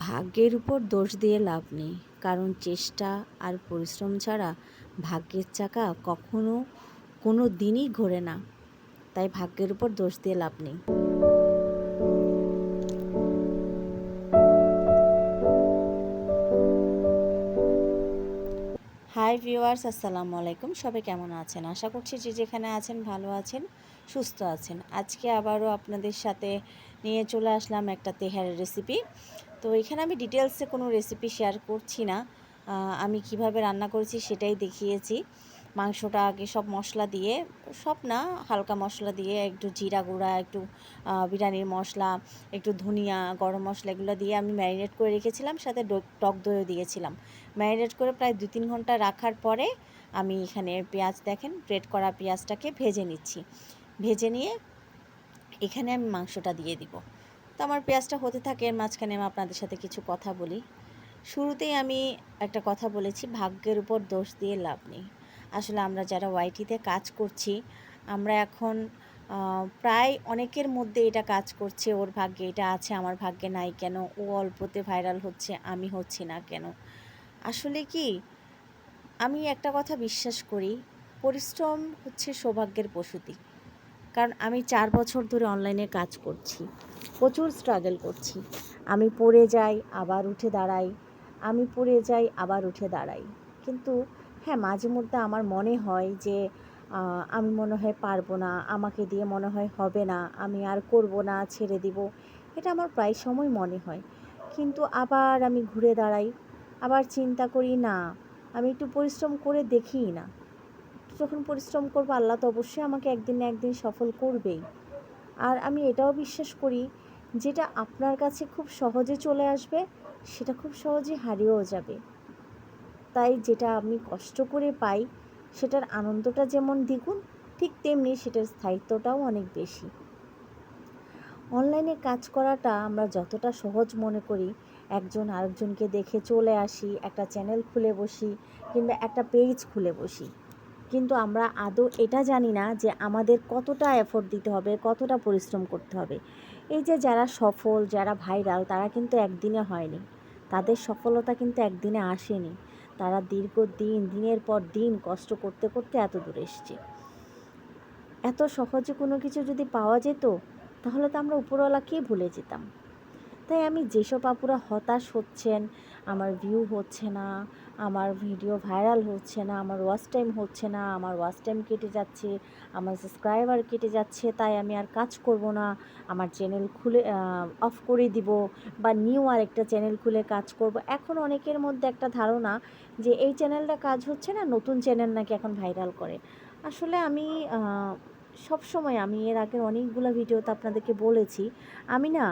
ভাগ্যের উপর দোষ দিয়ে লাভ নেই, কারণ চেষ্টা আর পরিশ্রম ছাড়া ভাগ্যের চাকা কখনো কোনো দিনই ঘোরে না, তাই ভাগ্যের উপর দোষ দিয়ে লাভ নেই। হাই ভিউয়ার্স, আসসালামু আলাইকুম। সবাই কেমন আছেন? আশা করছি যে যেখানে আছেন ভালো আছেন, সুস্থ আছেন। আজকে আবারও আপনাদের সাথে নিয়ে চলে আসলাম একটা তেহারের রেসিপি তো এখানে আমি ডিটেলসে কোনো রেসিপি শেয়ার করছি না। আমি কীভাবে রান্না করেছি সেটাই দেখিয়েছি। মাংসটা আগে সব মশলা দিয়ে, সব না, হালকা মশলা দিয়ে, একটু জিরা গুঁড়া, একটু বিরিয়ানির মশলা, একটু ধনিয়া, গরম মশলা এগুলো দিয়ে আমি ম্যারিনেট করে রেখেছিলাম, সাথে টক দইও দিয়েছিলাম। ম্যারিনেট করে প্রায় দু তিন ঘণ্টা রাখার পরে আমি এখানে পেঁয়াজ দেখেন গ্রেট করা পেঁয়াজটাকে ভেজে নিচ্ছি। ভেজে নিয়ে এখানে আমি মাংসটা দিয়ে দিব। আমার পেঁয়াজটা হতে থাকে, এর মাঝখানে আমি আপনাদের সাথে কিছু কথা বলি। শুরুতেই আমি একটা কথা বলেছি, ভাগ্যের উপর দোষ দিয়ে লাভ নেই। আসলে আমরা যারা ওয়াইটিতে কাজ করছি, আমরা এখন প্রায় অনেকের মধ্যে এটা কাজ করছে, ওর ভাগ্যে এটা আছে, আমার ভাগ্যে নাই কেন, ও অল্পতে ভাইরাল হচ্ছে, আমি হচ্ছি না কেন। আসলে কি, আমি একটা কথা বিশ্বাস করি, পরিশ্রম হচ্ছে সৌভাগ্যের প্রসূতি। কারণ আমি চার বছর ধরে অনলাইনে কাজ করছি। প্রচুর স্ট্রাগল করছি। আমি পড়ে যাই, আবার উঠে দাঁড়াই। আমি পড়ে যাই, আবার উঠে দাঁড়াই। কিন্তু হ্যাঁ মাঝে মধ্যে আমার মনে হয় যে আমি মনে হয় পারব না, আমাকে দিয়ে মনে হয় হবে না, আমি আর করব না, ছেড়ে দিব। এটা আমার প্রায় সময় মনে হয়। কিন্তু আবার আমি ঘুরে দাঁড়াই, আবার চিন্তা করি, না, আমি একটু পরিশ্রম করে দেখি না। যখন পরিশ্রম করব, আল্লাহ তো অবশ্যই আমাকে একদিন না একদিন সফল করবেই। আর আমি এটাও বিশ্বাস করি যেটা আপনার কাছে খুব সহজে চলে আসবে, সেটা খুব সহজে হারিয়েও যাবে। তাই যেটা আমি কষ্ট করে পাই, সেটার আনন্দটা যেমন দ্বিগুণ, ঠিক তেমনি সেটার স্থায়িত্বটাও অনেক বেশি। অনলাইনে কাজ করাটা আমরা যতটা সহজ মনে করি, একজন আরেকজনকে দেখে চলে আসি, একটা চ্যানেল খুলে বসি, কিংবা একটা পেজ খুলে বসি। কিন্তু আমরা আদৌ এটা জানি না যে আমাদের কতটা এফোর্ট দিতে হবে, কতটা পরিশ্রম করতে হবে। এই যে যারা সফল, যারা ভাইরাল, তারা কিন্তু একদিনে হয়নি। তাদের সফলতা কিন্তু একদিনে আসেনি। তারা দীর্ঘ দিন, দিনের পর দিন কষ্ট করতে করতে এত দূর এসছে। এত সহজে কোনো কিছু যদি পাওয়া যেত, তাহলে তো আমরা উপরওয়ালাকেই ভুলে যেতাম? তাই আমি যেসব আপুরা হতাশ হচ্ছেন, আমার ভিউ হচ্ছে না, আমার ভিডিও ভাইরাল হচ্ছে না, আমার ওয়াচ টাইম হচ্ছে না, আমার ওয়াচ টাইম কেটে যাচ্ছে, আমার সাবস্ক্রাইবার কেটে যাচ্ছে, তাই আমি আর কাজ করব না, আমার চ্যানেল খুলে অফ করে দিব বা নিউ আর একটা চ্যানেল খুলে কাজ করব। এখন অনেকের মধ্যে একটা ধারণা যে এই চ্যানেলটা কাজ হচ্ছে না, নতুন চ্যানেল নাকি এখন ভাইরাল করে। আসলে আমি সব সময় আমি এর আগের অনেকগুলো ভিডিওতে আপনাদেরকে বলেছি, আমি না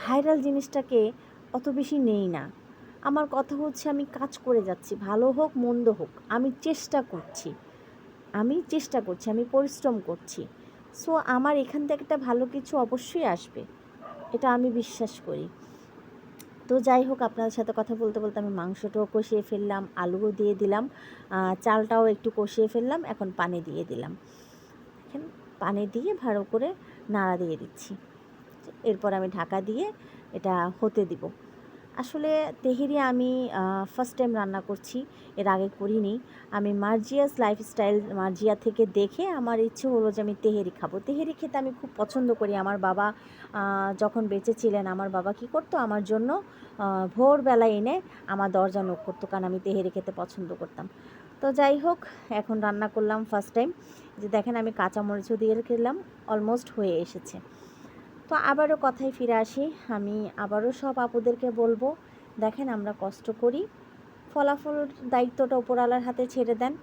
ভাইরাল জিনিসটাকে অত বেশি নেই না। আমার কথা হচ্ছে আমি কাজ করে যাচ্ছি, ভালো হোক, মন্দ হোক, আমি চেষ্টা করছি। আমি চেষ্টা করছি, আমি পরিশ্রম করছি। সো আমার এখান থেকে একটা ভালো কিছু অবশ্যই আসবে, এটা আমি বিশ্বাস করি। তো যাই হোক আপনাদের সাথে কথা বলতে বলতে আমি মাংসটাও কষিয়ে ফেললাম, আলুও দিয়ে দিলাম চালটাও একটু কষিয়ে ফেললাম, এখন পানি দিয়ে দিলাম। দেখেন, পানি দিয়ে ভালো করে নাড়া দিয়ে দিচ্ছি। এরপর আমি ঢাকা দিয়ে এটা হতে দিব। আসলে তেহেরি আমি ফার্স্ট টাইম রান্না করছি, এর আগে করিনি। আমি মার্জিয়াস লাইফস্টাইল মার্জিয়া থেকে দেখে আমার ইচ্ছে হলো যে আমি তেহেরি খাব। তেহেরি খেতে আমি খুব পছন্দ করি। আমার বাবা যখন বেঁচে ছিলেন আমার বাবা কি করতো? আমার জন্য ভোরবেলা এনে আমার দরজা নোক করতো, কারণ আমি তেহেরি খেতে পছন্দ করতাম। তো যাই হোক, এখন রান্না করলাম ফার্স্ট টাইম যে দেখেন, আমি কাঁচামরিচও দিয়ে খেলাম অলমোস্ট হয়ে এসেছে। তো আবারও কথায় ফিরে আসি। আমি আবারও সব আপুদেরকে বলব, দেখেন আমরা কষ্ট করি। ফলাফল দায়িত্বটা উপরওয়ালার হাতে ছেড়ে দেন।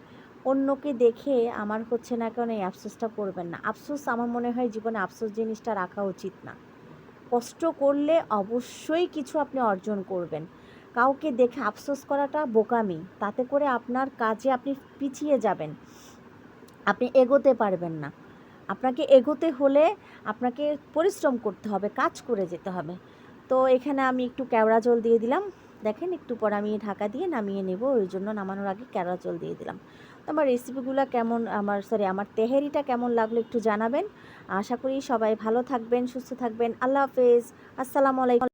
অন্যকে দেখে আমার হচ্ছে না কেন এই আফসোসটা করবেন না। আফসোস আমার মনে হয় জীবনে আফসোস জিনিসটা রাখা উচিত না। কষ্ট করলে অবশ্যই কিছু আপনি অর্জন করবেন। কাউকে দেখে আফসোস করাটা বোকামি। তাতে করে আপনার কাজে আপনি পিছিয়ে যাবেন। আপনি এগোতে পারবেন না। আপনাকে এগোতে হলে আপনাকে পরিশ্রম করতে হবে, কাজ করে যেতে হবে। তো এখানে আমি একটু কেওড়া জল দিয়ে দিলাম। দেখেন, একটু পর আমি ঢাকা দিয়ে নামিয়ে নেব, ওই জন্য নামানোর আগে কেওড়া জল দিয়ে দিলাম। তো আমার রেসিপিগুলো কেমন, আমার সরি আমার তেহেরিটা কেমন লাগল একটু জানাবেন। আশা করি সবাই ভালো থাকবেন, সুস্থ থাকবেন। আল্লাহ হাফেজ। আসসালামু আলাইকুম।